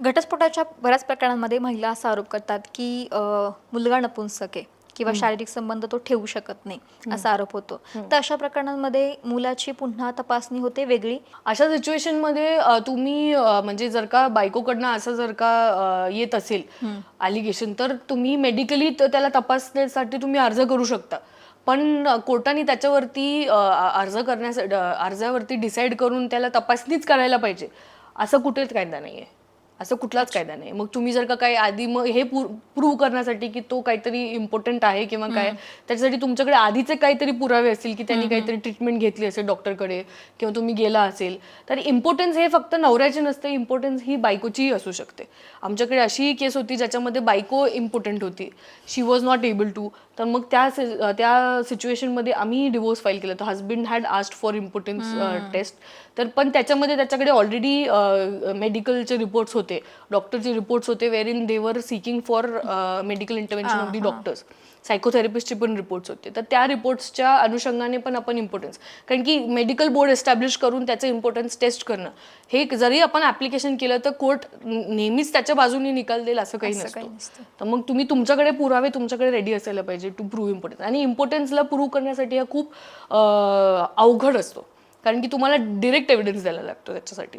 घटस्फोटाच्या बऱ्याच प्रकरणांमध्ये महिला असा आरोप करतात की मुलगा नपुंसक आहे किंवा शारीरिक संबंध तो ठेवू शकत नाही असा आरोप होतो. तर अशा प्रकरणांमध्ये मुलाची पुन्हा तपासणी होते वेगळी? अशा सिच्युएशनमध्ये तुम्ही म्हणजे जर का बायकोकडनं असं जर का येत असेल अलिगेशन तर तुम्ही मेडिकली त्याला तपासण्यासाठी तुम्ही अर्ज करू शकता. पण कोर्टाने त्याच्यावरती अर्ज करण्यासाठी अर्जावरती डिसाईड करून त्याला तपासणीच करायला पाहिजे. असं कुठेच कायदा नाही आहे असं कुठलाच कायदा नाही. मग तुम्ही जर का काही आधी मग हे प्रूव्ह करण्यासाठी की तो काहीतरी इम्पॉर्टंट आहे किंवा काय त्याच्यासाठी तुमच्याकडे आधीचे काहीतरी पुरावे असतील की त्यांनी काहीतरी ट्रीटमेंट घेतली असेल डॉक्टरकडे किंवा तुम्ही गेला असेल तर इम्पॉर्टन्स हे फक्त नवऱ्याचे नसते इम्पॉर्टन्स ही बायकोचीही असू शकते. आमच्याकडे अशी केस होती ज्याच्यामध्ये बायको इम्पॉर्टंट होती. She was not able to तर मग त्या त्या सिच्युएशनमध्ये आम्ही डिवोर्स फाईल केलं. तर husband had asked for impotence test तर पण त्याच्यामध्ये त्याच्याकडे ऑलरेडी मेडिकलचे रिपोर्ट्स होते. डॉक्टरचे रिपोर्ट्स होते where in they were seeking for medical intervention of the doctors सायकोथेरपिस्टचे पण रिपोर्ट्स होते. तर त्या रिपोर्ट्सच्या अनुषंगाने पण आपण इम्पॉर्टन्स कारण की मेडिकल बोर्ड एस्टॅब्लिश करून त्याचं इम्पॉर्टन्स टेस्ट करणं. हे जरी आपण ऍप्लिकेशन केलं तर कोर्ट नेहमीच त्याच्या बाजूने निकाल देईल असं काही नसतं. तर मग तुम्ही तुमच्याकडे पुरावे तुमच्याकडे रेडी असायला पाहिजे टू प्रूव्ह इम्पॉर्टन्स आणि इम्पॉर्टन्सला प्रूव्ह करण्यासाठी हा खूप अवघड असतो. कारण की तुम्हाला डिरेक्ट एव्हिडन्स द्यायला लागतो त्याच्यासाठी.